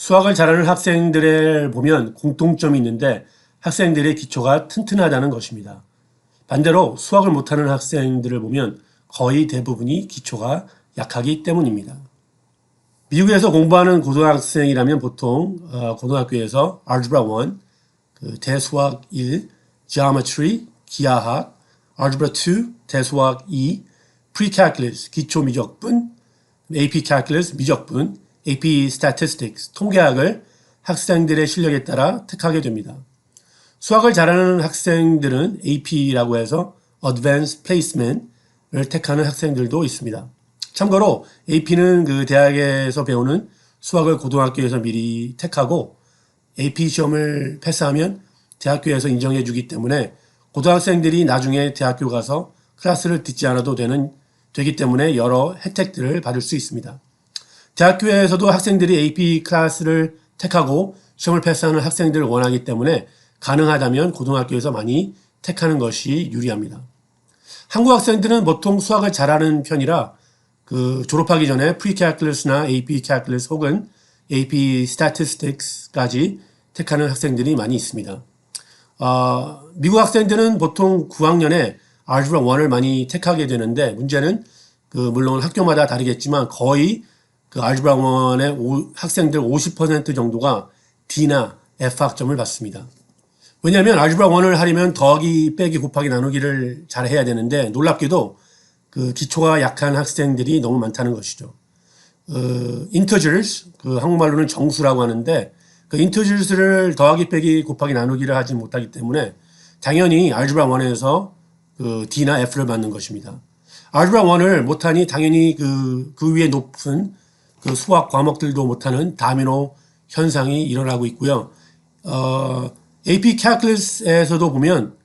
수학을 잘하는 학생들을 보면 공통점이 있는데 학생들의 기초가 튼튼하다는 것입니다. 반대로 수학을 못하는 학생들을 보면 거의 대부분이 기초가 약하기 때문입니다. 미국에서 공부하는 고등학생이라면 보통 어, 고등학교에서 Algebra 1, 그 대수학 1, Geometry, 기하학, Algebra 2, 대수학 2, Pre-Calculus, 기초 미적분, AP Calculus, 미적분, AP Statistics, 통계학을 학생들의 실력에 따라 택하게 됩니다. 수학을 잘하는 학생들은 AP라고 해서 Advanced Placement을 택하는 학생들도 있습니다. 참고로 AP는 그 대학에서 배우는 수학을 고등학교에서 미리 택하고 AP 시험을 패스하면 대학교에서 인정해 주기 때문에 고등학생들이 나중에 대학교 가서 클래스를 듣지 않아도 되는 되기 때문에 여러 혜택들을 받을 수 있습니다. 대학교에서도 학생들이 AP 클래스를 택하고 시험을 패스하는 학생들을 원하기 때문에 가능하다면 고등학교에서 많이 택하는 것이 유리합니다. 한국 학생들은 보통 수학을 잘하는 편이라 그 졸업하기 전에 Pre-Calculus나 AP Calculus 혹은 AP Statistics까지 택하는 학생들이 많이 있습니다. 어, 미국 학생들은 보통 9학년에 Algebra 1을 많이 택하게 되는데 문제는 그 물론 학교마다 다르겠지만 거의 그 Algebra 1의 오- 학생들 50% 정도가 D나 F 학점을 받습니다. 왜냐하면 알gebra 1을 하려면 더하기 빼기 곱하기 나누기를 잘 해야 되는데 놀랍게도 그 기초가 약한 학생들이 너무 많다는 것이죠. 어, integers 그 한국말로는 정수라고 하는데 그 integers를 더하기 빼기 곱하기 나누기를 하지 못하기 때문에 당연히 알gebra 1에서 그 D나 F를 받는 것입니다. 알gebra 1을 못하니 당연히 그, 그 위에 높은 그 수학 과목들도 못하는 다미노 현상이 일어나고 있고요. 어, AP Calculus에서도 보면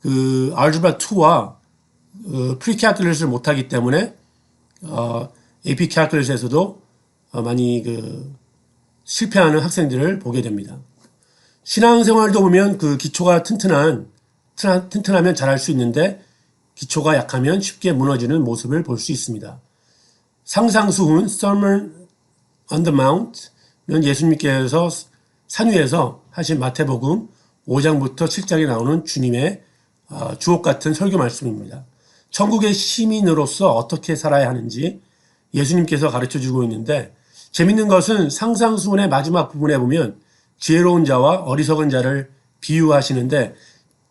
그 Algebra 2와 어, Pre-Calculus를 못하기 때문에 어, AP Calculus에서도 어, 많이 그 실패하는 학생들을 보게 됩니다. 신앙생활도 보면 그 기초가 튼튼한 튼하- 튼튼하면 잘할 수 있는데 기초가 약하면 쉽게 무너지는 모습을 볼 수 있습니다. 상상수훈 Sermon on the Mount은 예수님께서 산 위에서 하신 마태복음 5장부터 7장에 나오는 주님의 어, 주옥 같은 설교 말씀입니다. 천국의 시민으로서 어떻게 살아야 하는지 예수님께서 가르쳐 주고 있는데 재밌는 것은 상상수훈의 마지막 부분에 보면 지혜로운 자와 어리석은 자를 비유하시는데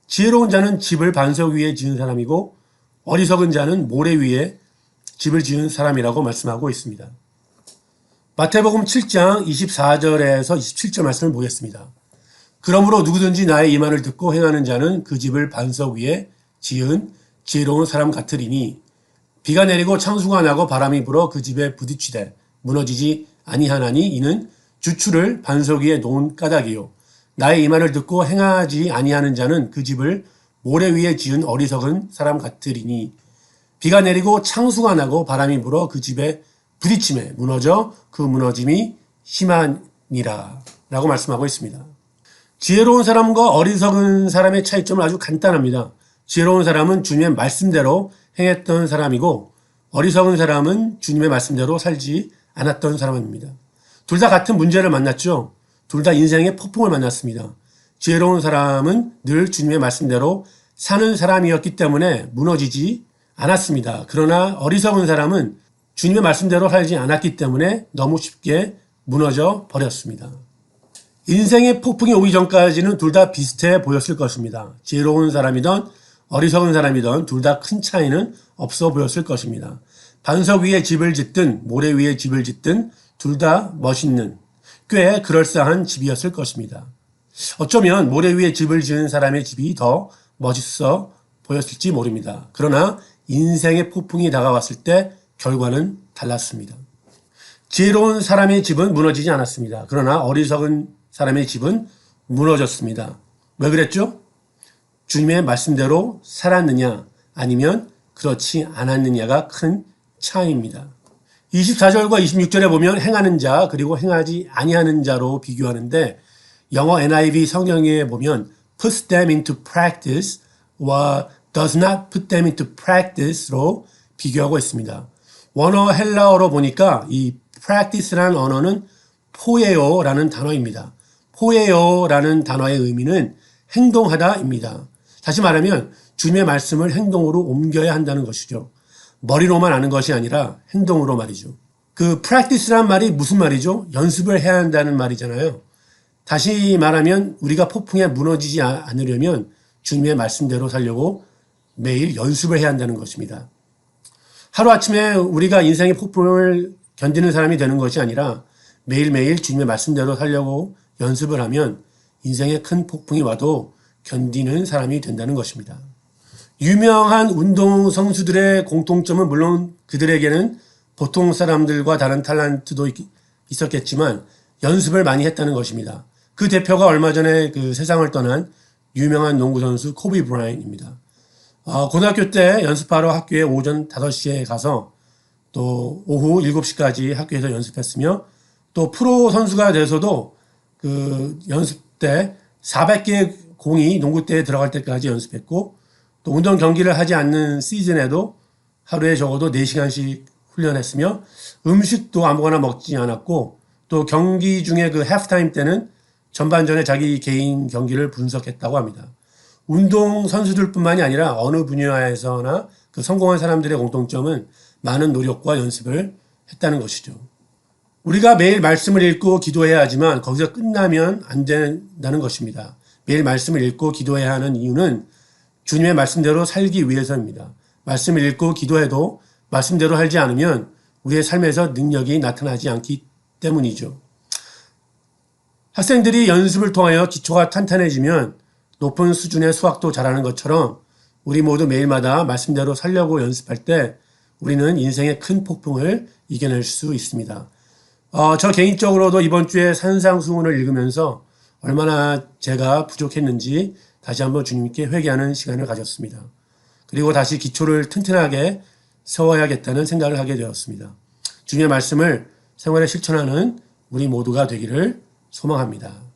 지혜로운 자는 집을 반석 위에 지은 사람이고 어리석은 자는 모래 위에 집을 지은 사람이라고 말씀하고 있습니다. 마태복음 7장 24절에서 27절 말씀을 보겠습니다. 그러므로 누구든지 나의 이 말을 듣고 행하는 자는 그 집을 반석 위에 지은 지혜로운 사람 같으리니 비가 내리고 창수가 나고 바람이 불어 그 집에 부딪히되 무너지지 아니하나니 이는 주추를 반석 위에 놓은 까닭이요 나의 이 말을 듣고 행하지 아니하는 자는 그 집을 모래 위에 지은 어리석은 사람 같으리니 비가 내리고 창수가 나고 바람이 불어 그 집에 부딪힘에 무너져 그 무너짐이 심하니라 라고 말씀하고 있습니다. 지혜로운 사람과 어리석은 사람의 차이점은 아주 간단합니다. 지혜로운 사람은 주님의 말씀대로 행했던 사람이고 어리석은 사람은 주님의 말씀대로 살지 않았던 사람입니다. 둘 다 같은 문제를 만났죠. 둘 다 인생의 폭풍을 만났습니다. 지혜로운 사람은 늘 주님의 말씀대로 사는 사람이었기 때문에 무너지지 않았습니다. 그러나 어리석은 사람은 주님의 말씀대로 살지 않았기 때문에 너무 쉽게 무너져 버렸습니다. 인생의 폭풍이 오기 전까지는 둘 다 비슷해 보였을 것입니다. 지혜로운 사람이든 어리석은 사람이든 둘 다 큰 차이는 없어 보였을 것입니다. 반석 위에 집을 짓든 모래 위에 집을 짓든 둘 다 멋있는 꽤 그럴싸한 집이었을 것입니다. 어쩌면 모래 위에 집을 지은 사람의 집이 더 멋있어 보였을지 모릅니다. 그러나 인생의 폭풍이 다가왔을 때 결과는 달랐습니다. 지혜로운 사람의 집은 무너지지 않았습니다. 그러나 어리석은 사람의 집은 무너졌습니다. 왜 그랬죠? 주님의 말씀대로 살았느냐 아니면 그렇지 않았느냐가 큰 차이입니다. 24절과 26절에 보면 행하는 자 그리고 행하지 아니하는 자로 비교하는데 영어 NIV 성경에 보면 puts them into practice와 does not put them into practice로 비교하고 있습니다. 원어 헬라어로 보니까 이 practice라는 언어는 포예요라는 단어입니다. 포예요라는 단어의 의미는 행동하다입니다. 다시 말하면 주님의 말씀을 행동으로 옮겨야 한다는 것이죠. 머리로만 아는 것이 아니라 행동으로 말이죠. 그 practice란 말이 무슨 말이죠? 연습을 해야 한다는 말이잖아요. 다시 말하면 우리가 폭풍에 무너지지 아- 않으려면 주님의 말씀대로 살려고 매일 연습을 해야 한다는 것입니다. 하루아침에 우리가 인생의 폭풍을 견디는 사람이 되는 것이 아니라 매일매일 주님의 말씀대로 살려고 연습을 하면 인생의 큰 폭풍이 와도 견디는 사람이 된다는 것입니다. 유명한 운동 선수들의 공통점은 물론 그들에게는 보통 사람들과 다른 탤런트도 있- 있었겠지만 연습을 많이 했다는 것입니다. 그 대표가 얼마 전에 그 세상을 떠난 유명한 농구 선수 코비 브라인입니다. 어, 고등학교 때 연습하러 학교에 오전 5시에 가서 또 오후 7시까지 학교에서 연습했으며 또 프로 선수가 돼서도 그 연습 때 400개 공이 농구대에 들어갈 때까지 연습했고 또 운동 경기를 하지 않는 시즌에도 하루에 적어도 4시간씩 훈련했으며 음식도 아무거나 먹지 않았고 또 경기 중에 그 하프타임 때는 전반전에 자기 개인 경기를 분석했다고 합니다. 운동 선수들뿐만이 아니라 어느 분야에서나 그 성공한 사람들의 공통점은 많은 노력과 연습을 했다는 것이죠. 우리가 매일 말씀을 읽고 기도해야 하지만 거기서 끝나면 안 된다는 것입니다. 매일 말씀을 읽고 기도해야 하는 이유는 주님의 말씀대로 살기 위해서입니다. 말씀을 읽고 기도해도 말씀대로 살지 않으면 우리의 삶에서 능력이 나타나지 않기 때문이죠. 학생들이 연습을 통하여 기초가 탄탄해지면 높은 수준의 수학도 잘하는 것처럼 우리 모두 매일마다 말씀대로 살려고 연습할 때 우리는 인생의 큰 폭풍을 이겨낼 수 있습니다. 어, 저 개인적으로도 이번 주에 산상수훈을 읽으면서 얼마나 제가 부족했는지 다시 한번 주님께 회개하는 시간을 가졌습니다. 그리고 다시 기초를 튼튼하게 세워야겠다는 생각을 하게 되었습니다. 주님의 말씀을 생활에 실천하는 우리 모두가 되기를 소망합니다.